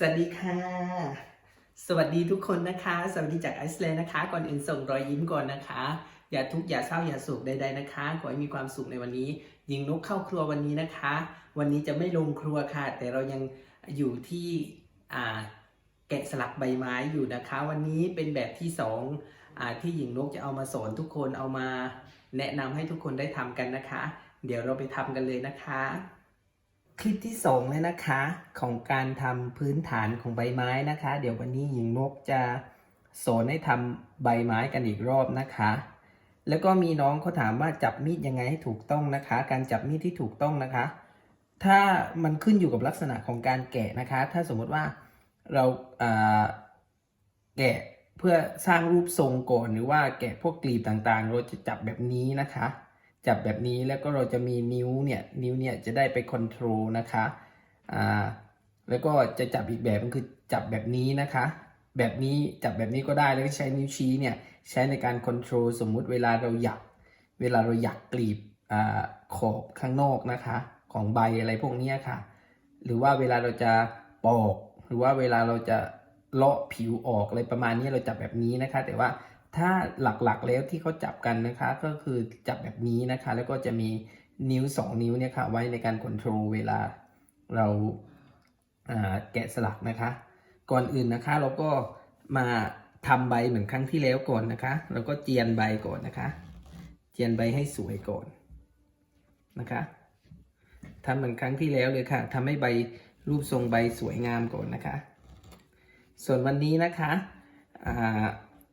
สวัสดีค่ะ สวัสดีทุกคนนะคะ สวัสดีจากไอซ์แลนด์นะคะ ก่อนอื่นส่งรอยยิ้มก่อนนะคะ อย่าทุกข์อย่าเศร้าอย่าโศกใดๆนะคะ ขอให้มีความสุขในวันนี้ยิงนกเข้าครัววันนี้นะคะ วันนี้จะไม่ลงครัวค่ะ แต่เรายังอยู่ที่แกะสลักใบไม้อยู่นะคะ วันนี้เป็นแบบที่สองอที่หญิงนกจะเอามาสอนทุกคนเอามา แนะนำให้ทุกคนได้ทำกันนะคะ เดี๋ยวเราไปทำกันเลยนะคะ คลิปที่สองเลยนะคะ ของการทำพื้นฐานของใบไม้นะคะ เดี๋ยววันนี้หญิงนกจะสอนให้ทำใบไม้กันอีกรอบนะคะ แล้วก็มีน้องเขาถามว่าจับมีดยังไงให้ถูกต้องนะคะ การจับมีดที่ถูกต้องนะคะ ถ้ามันขึ้นอยู่กับลักษณะของการแกะนะคะ ถ้าสมมติว่าเราาแกะเพื่อสร้างรูปทรงก่อนหรือว่าแกะพวกกลีบต่างๆ เราจะจับแบบนี้นะคะ จับแบบนี้แล้วก็เราจะมีนิ้วเนี่ยนิ้วเนี่ยจะได้ไปคอนโทรลนะคะอ่าแล้วก็จะจับอีกแบบก็คือจับแบบนี้นะคะ แบบนี้จับแบบนี้ก็ได้แล้วก็ใช้นิ้วชี้เนี่ยใช้ในการคอนโทรลสมมุติเวลาเราอยากเวลาเราอยากกลีบอ่าขอบข้างนอกนะคะ ของใบอะไรพวกนี้ค่ะ หรือว่าเวลาเราจะปอก หรือว่าเวลาเราจะเลาะผิวออกอะไรประมาณนี้เราจับแบบนี้นะคะ แต่ว่า ถ้าหลักๆแล้วที่เขาจับกันนะคะก็คือจับแบบนี้นะคะ แล้วก็จะมีนิ้ว 2 นิ้วเนี่ยค่ะไว้ในการควบคุมเวลาเราาแกะสลักนะคะ ก่อนอื่นนะคะเราก็มาทำใบเหมือนครั้งที่แล้วก่อนนะคะเราก็เจียนใบก่อนนะคะ เจียนใบให้สวยก่อนนะคะทำเหมือนครั้งที่แล้วเลยค่ะทำให้ใบรูปทรงใบสวยงามก่อนนะคะ ส่วนวันนี้นะคะอ่า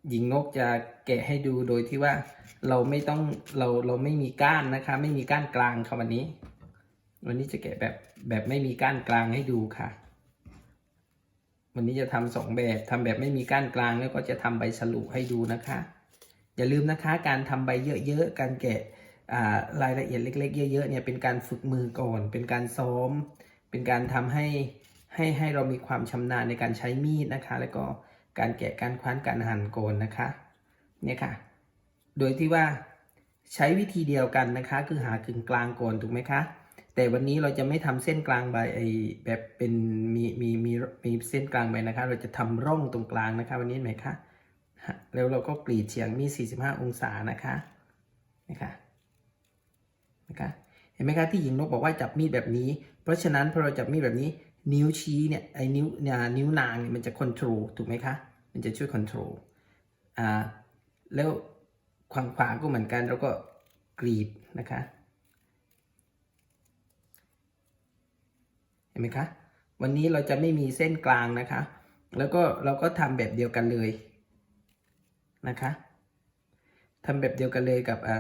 หญิงนกจะแกะให้ดูโดยที่ว่าเราไม่ต้องเราเราไม่มีก้านนะคะ ไม่มีก้านกลางค่ะวันนี้ วันนี้จะแกะแบบแบบไม่มีก้านกลางให้ดูค่ะ วันนี้จะทำสองแบบทำแบบไม่มีก้านกลางแล้วก็จะทำใบฉลุให้ดูนะคะ อย่าลืมนะคะการทำใบเยอะๆการแกะรายละเอียดเล็ก ๆ เยอะๆเนี่ยเป็นการฝึกมือก่อน เป็นการซ้อม เป็นการทำให้ให้ให้เรามีความชำนาญในการใช้มีดนะคะ แล้วก็ การแกะการคว้านการหั่นโกนนะคะเนี่ยค่ะ โดยที่ว่าใช้วิธีเดียวกันนะคะ คือหากึ่งกลางโกนถูกไหมคะ แต่วันนี้เราจะไม่ทำเส้นกลางใบไอแบบเป็นมีมีมีมีเส้นกลางใบนะคะ เราจะทำร่องตรงกลางนะคะ วันนี้เห็นไหมคะฮะแล้วเราก็กรีดเฉียงมี 45 องศานะคะนะคะนะคะเห็นไหมคะที่หญิงนกบอกว่าจับมีดแบบนี้ เพราะฉะนั้นพอเราจับมีดแบบนี้ นิ้วชี้เนี่ยไอ้นิ้วเนี่ยนิ้วนางเนี่ยมันจะควบคุมถูกไหมคะ มันจะช่วยควบคุมอ่าแล้วขวางขวาก็เหมือนกันเราก็กรีดนะคะเห็นไหมคะวันนี้เราจะไม่มีเส้นกลางนะคะ แล้วก็เราก็ทำแบบเดียวกันเลยนะคะทำแบบเดียวกันเลยกับอ่า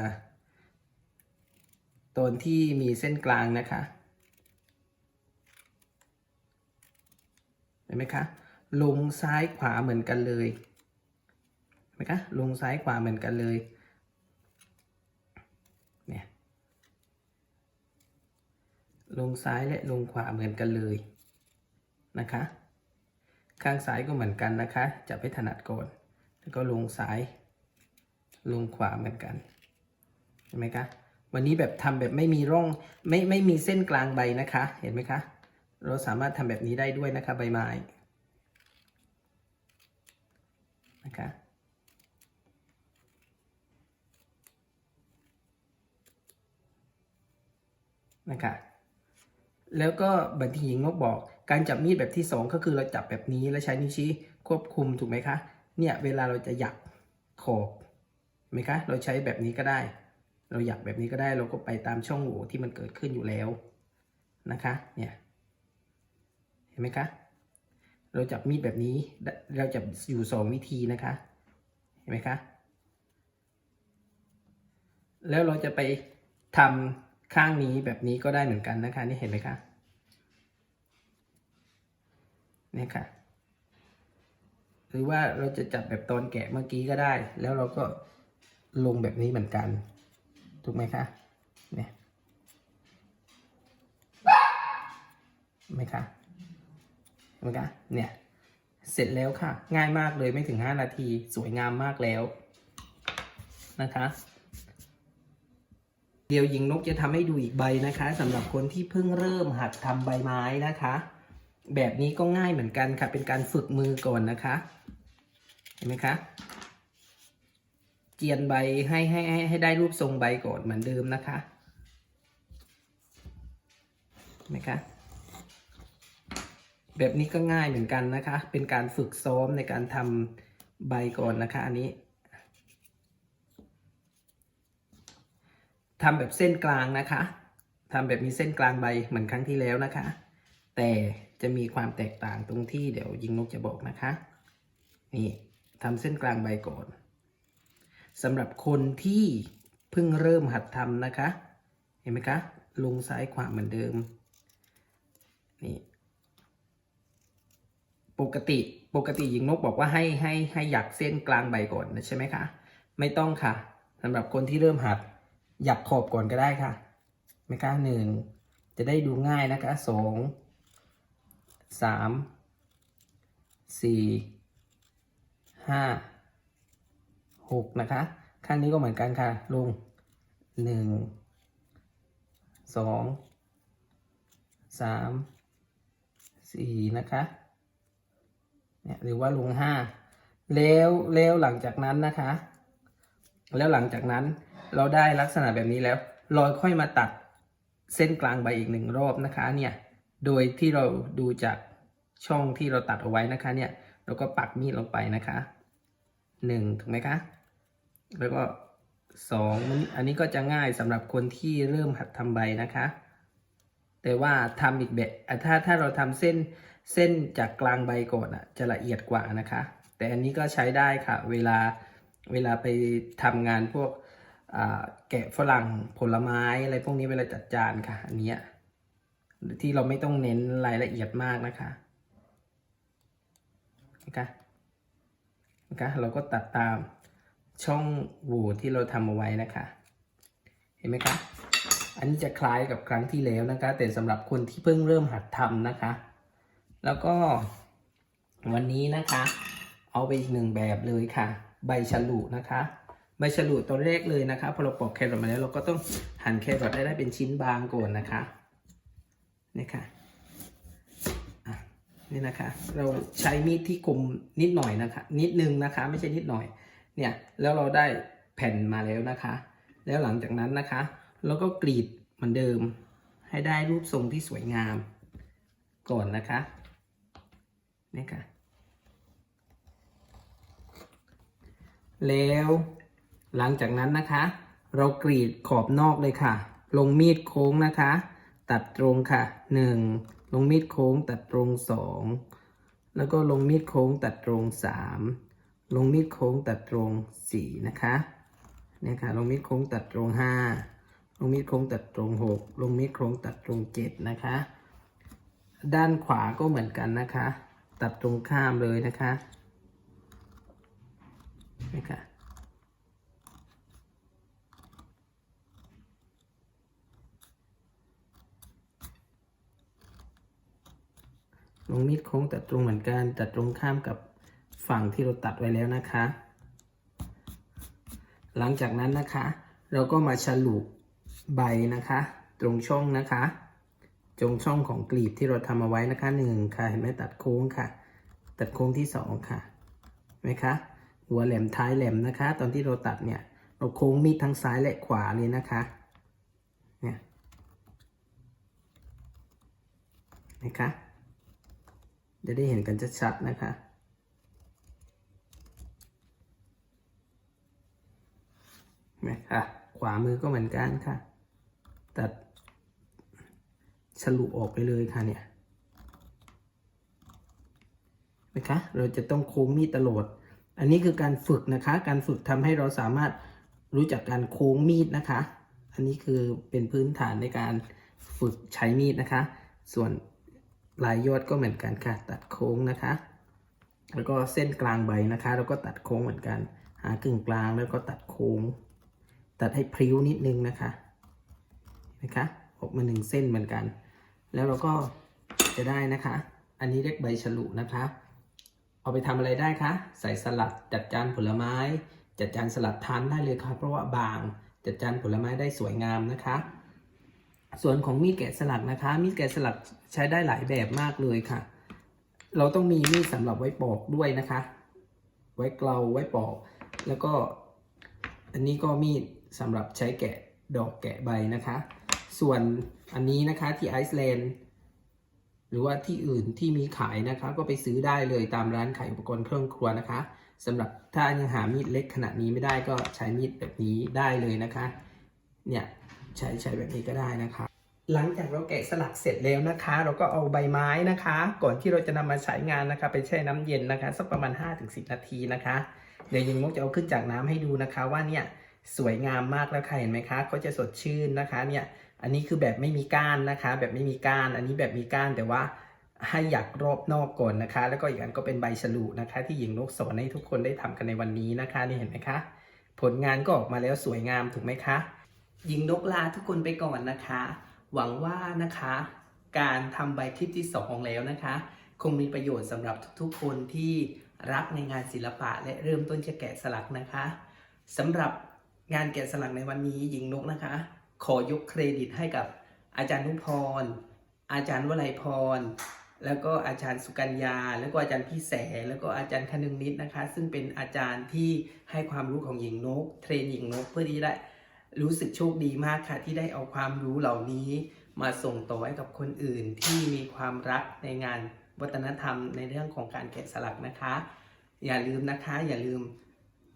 ตอนที่มีเส้นกลางนะคะ เห็นไหมคะ ลงซ้ายขวาเหมือนกันเลยเห็นไหมคะลงซ้ายขวาเหมือนกันเลยเนี่ยลงซ้ายและลงขวาเหมือนกันเลยนะคะ ข้างซ้ายก็เหมือนกันนะคะจับให้ถนัดก่อนแล้วก็ลงซ้าย ลงขวาเหมือนกันเห็นไหมคะวันนี้แบบทำแบบไม่มีร่องไม่ไม่มีเส้นกลางใบนะคะ เห็นไหมคะ เราสามารถทำแบบนี้ได้ด้วยนะคะใบไม้นะคะนะคะแล้วก็บันทีหญิงนกบอกการจับมีดแบบที่สองก็คือเราจับแบบนี้แล้วใช้นิ้วชี้ควบคุมถูกไหมคะเนี่ยเวลาเราจะหยักขอบไหมคะเราใช้แบบนี้ก็ได้ เราอยากแบบนี้ก็ได้เราก็ไปตามช่องโหว่ที่มันเกิดขึ้นอยู่แล้วนะคะเนี่ย ห็นไหมคะ เราจับมีดแบบนี้ เราจะอยู่สองวิธีนะคะ เห็นไหมคะ แล้วเราจะไปทำข้างนี้แบบนี้ก็ได้เหมือนกันนะคะ นี่เห็นไหมคะนี่ค่ะ หรือว่าเราจะจับแบบตอนแกะเมื่อกี้ก็ได้ แล้วเราก็ลงแบบนี้เหมือนกัน ถูกไหมคะ เนี่ยไหมคะ นไหมคะเนี่ย เสร็จแล้วค่ะ ง่ายมากเลยไม่ถึง 5 นาที สวยงามมากแล้วนะคะ เดี๋ยวหญิงนกจะทำให้ดูอีกใบนะคะสำหรับคนที่เพิ่งเริ่มหัดทำใบไม้นะคะ แบบนี้ก็ง่ายเหมือนกันค่ะ เป็นการฝึกมือก่อนนะคะ เห็นไหมคะ เจียนใบให้ให้ให้ให้ได้รูปทรงใบก่อนเหมือนเดิมนะคะเห็นไหมคะ แบบนี้ก็ง่ายเหมือนกันนะคะ เป็นการฝึกซ้อมในการทำใบก่อนนะคะ อันนี้ทำแบบเส้นกลางนะคะทำแบบมีเส้นกลางใบเหมือนครั้งที่แล้วนะคะ แต่จะมีความแตกต่างตรงที่เดี๋ยวยิงนกจะบอกนะคะ นี่ทำเส้นกลางใบก่อนสำหรับคนที่เพิ่งเริ่มหัดทำนะคะ เห็นไหมคะ ลงซ้ายขวาเหมือนเดิม นี่ ปกติปกติหญิงนกบอกว่าให้ให้ให้หยักเส้นกลางใบก่อนนะใช่ไหมคะ ไม่ต้องค่ะสำหรับคนที่เริ่มหัดหยักขอบก่อนก็ได้ค่ะไหมคะหนึ่งจะได้ดูง่ายนะคะสองสามสี่ห้าหกนะคะข้างนี้ก็เหมือนกันค่ะ ลงหนึ่งสองสามสี่นะคะ เนี่ยหรือว่าลงห้าแล้วแล้วหลังจากนั้นนะคะ แล้วหลังจากนั้นเราได้ลักษณะแบบนี้แล้วเราค่อยมาตัดเส้นกลางใบอีกหนึ่งรอบนะคะเนี่ยโดยที่เราดูจากช่องที่เราตัดเอาไว้นะคะเนี่ยเราก็ปักมีดลงไปนะคะหนึ่งถูกไหมคะแล้วก็สองอันนี้ก็จะง่ายสำหรับคนที่เริ่มหัดทำใบนะคะ แต่ว่าทำอีกแบบถ้าถ้าเราทำเส้น เส้นจากกลางใบก่อนอะจะละเอียดกว่านะคะ แต่อันนี้ก็ใช้ได้ค่ะ เวลาเวลาไปทำงานพวกแกะฝรั่งผลไม้อะไรพวกนี้เวลาจัดจานค่ะ อันนี้ที่เราไม่ต้องเน้นรายละเอียดมากนะคะนะคะนะคะเราก็ตัดตามช่องโหว่ที่เราทำเอาไว้นะคะ เห็นไหมคะ อันนี้จะคล้ายกับครั้งที่แล้วนะคะ แต่สำหรับคนที่เพิ่งเริ่มหัดทำนะคะ แล้วก็วันนี้นะคะ เอาไปอีกหนึ่งแบบเลยค่ะ ใบฉลุนะคะ ใบฉลุตัวแรกเลยนะคะพอเราปอกแครอทมาแล้วเราก็ต้องหั่นแครอทให้ได้เป็นชิ้นบางก่อนนะคะนี่ค่ะอะนี่นะคะ เราใช้มีดที่คมนิดหน่อยนะคะ นิดนึงนะคะ ไม่ใช่นิดหน่อย เนี่ยแล้วเราได้แผ่นมาแล้วนะคะ แล้วหลังจากนั้นนะคะ เราก็กรีดเหมือนเดิม ให้ได้รูปทรงที่สวยงามก่อนนะคะ นี่ค่ะแล้วหลังจากนั้นนะคะ เรากรีดขอบนอกเลยค่ะ ลงมีดโค้งนะคะ ตัดตรงค่ะ 1 ลงมีดโค้งตัดตรง 2 แล้วก็ลงมีดโค้งตัดตรง 3 ลงมีดโค้งตัดตรง 4 นะคะเนี่ยค่ะลงมีดโค้งตัดตรง 5 ลงมีดโค้งตัดตรง 6 ลงมีดโค้งตัดตรง 7 นะคะ ด้านขวาก็เหมือนกันนะคะ ตัดตรงข้ามเลยนะคะนี่ค่ะลงมีดโค้งตัดตรงเหมือนกัน ตัดตรงข้ามกับฝั่งที่เราตัดไว้แล้วนะคะ หลังจากนั้นนะคะ เราก็มาฉลุใบนะคะ ตรงช่องนะคะ ตรงช่องของกลีบที่เราทำเอาไว้นะคะหนึ่งค่ะเห็นไหมตัดโค้งค่ะ ตัดโค้งที่สองค่ะเห็นไหมคะ หัวแหลมท้ายแหลมนะคะ ตอนที่เราตัดเนี่ยเราโค้งมีดทั้งซ้ายและขวาเลยนะคะเนี่ยนะคะจะได้เห็นกันชัดๆนะคะนะคะขวามือก็เหมือนกันค่ะ ตัด ฉลุปออกไปเลยค่ะเนี่ยนะคะเราจะต้องโค้งมีดตลอด อันนี้คือการฝึกนะคะ การฝึกทำให้เราสามารถรู้จักการโค้งมีดนะคะ อันนี้คือเป็นพื้นฐานในการฝึกใช้มีดนะคะ ส่วนปลายยอดก็เหมือนกันค่ะ ตัดโค้งนะคะ แล้วก็เส้นกลางใบนะคะ แล้วก็ตัดโค้งเหมือนกัน หากึ่งกลางแล้วก็ตัดโค้ง ตัดให้พริ้วนิดนึงนะคะ นะคะออกมาหนึ่งเส้นเหมือนกัน แล้วเราก็จะได้นะคะ อันนี้เรียกใบฉลุนะคะ เอาไปทำอะไรได้คะ ใส่สลัดจัดจานผลไม้ จัดจานสลัดทานได้เลยค่ะ เพราะว่าบางจัดจานผลไม้ได้สวยงามนะคะ ส่วนของมีดแกะสลักนะคะ มีดแกะสลักใช้ได้หลายแบบมากเลยค่ะ เราต้องมีมีดสำหรับไว้ปอกด้วยนะคะ ไว้เกลาไว้ปอก แล้วก็อันนี้ก็มีดสำหรับใช้แกะดอกแกะใบนะคะ ส่วนอันนี้นะคะที่ไอซ์แลนด์หรือว่าที่อื่นที่มีขายนะคะ ก็ไปซื้อได้เลยตามร้านขายอุปกรณ์เครื่องครัวนะคะสำหรับถ้ายังหามีดเล็กขนาดนี้ไม่ได้ก็ใช้มีดแบบนี้ได้เลยนะคะ เนี่ยใช้ใช้แบบนี้ก็ได้นะคะ หลังจากเราแกะสลักเสร็จแล้วนะคะ เราก็เอาใบไม้นะคะ ก่อนที่เราจะนำมาใช้งานนะคะ ไปแช่น้ำเย็นนะคะสักประมาณ 5-10 นาทีนะคะ เดี๋ยวยิงมกจะเอาขึ้นจากน้ำให้ดูนะคะว่าเนี่ยสวยงามมากแล้วค่ะเห็นไหมคะเขาจะสดชื่นนะคะเนี่ย อันนี้คือแบบไม่มีก้านนะคะ แบบไม่มีก้าน อันนี้แบบมีก้านแต่ว่าให้อยากรอบนอกก่อนนะคะ แล้วก็อีกอันก็เป็นใบฉลุนะคะ ที่หญิงนกสอนให้ทุกคนได้ทำกันในวันนี้นะคะนี่เห็นไหมคะ ผลงานก็ออกมาแล้วสวยงามถูกไหมคะ หญิงนกลาทุกคนไปก่อนนะคะ หวังว่านะคะ การทำใบคลิปที่สองแล้วนะคะ คงมีประโยชน์สำหรับทุกๆคนที่รักในงานศิลปะ และเริ่มต้นจะแกะสลักนะคะสำหรับงานแกะสลักในวันนี้หญิงนกนะคะ ขอยกเครดิตให้กับอาจารย์นุพร อาจารย์วลัยพร แล้วก็อาจารย์สุกัญญา แล้วก็อาจารย์พี่แส แล้วก็อาจารย์คนึงนิดนะคะ ซึ่งเป็นอาจารย์ที่ให้ความรู้ของหญิงนก เทรนหญิงนกเพื่อที่ได้รู้สึกโชคดีมากค่ะที่ได้เอาความรู้เหล่านี้มาส่งต่อให้กับคนอื่นที่มีความรักในงานวัฒนธรรมในเรื่องของการแกะสลักนะคะ อย่าลืมนะคะ อย่าลืม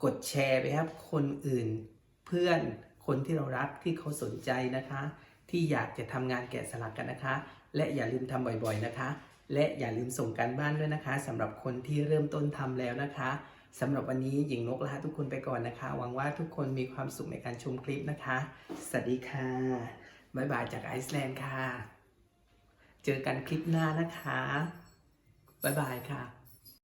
กดแชร์ไปครับคนอื่นเพื่อน คนที่เรารักที่เขาสนใจนะคะ ที่อยากจะทำงานแกะสลักกันนะคะ และอย่าลืมทำบ่อยๆนะคะ และอย่าลืมส่งการบ้านด้วยนะคะสำหรับคนที่เริ่มต้นทำแล้วนะคะสำหรับวันนี้หญิงนกลาทุกคนไปก่อนนะคะหวังว่าทุกคนมีความสุขในการชมคลิปนะคะ สวัสดีค่ะ บ๊ายบายจากไอซ์แลนด์ค่ะ เจอกันคลิปหน้านะคะ บ๊ายบายค่ะ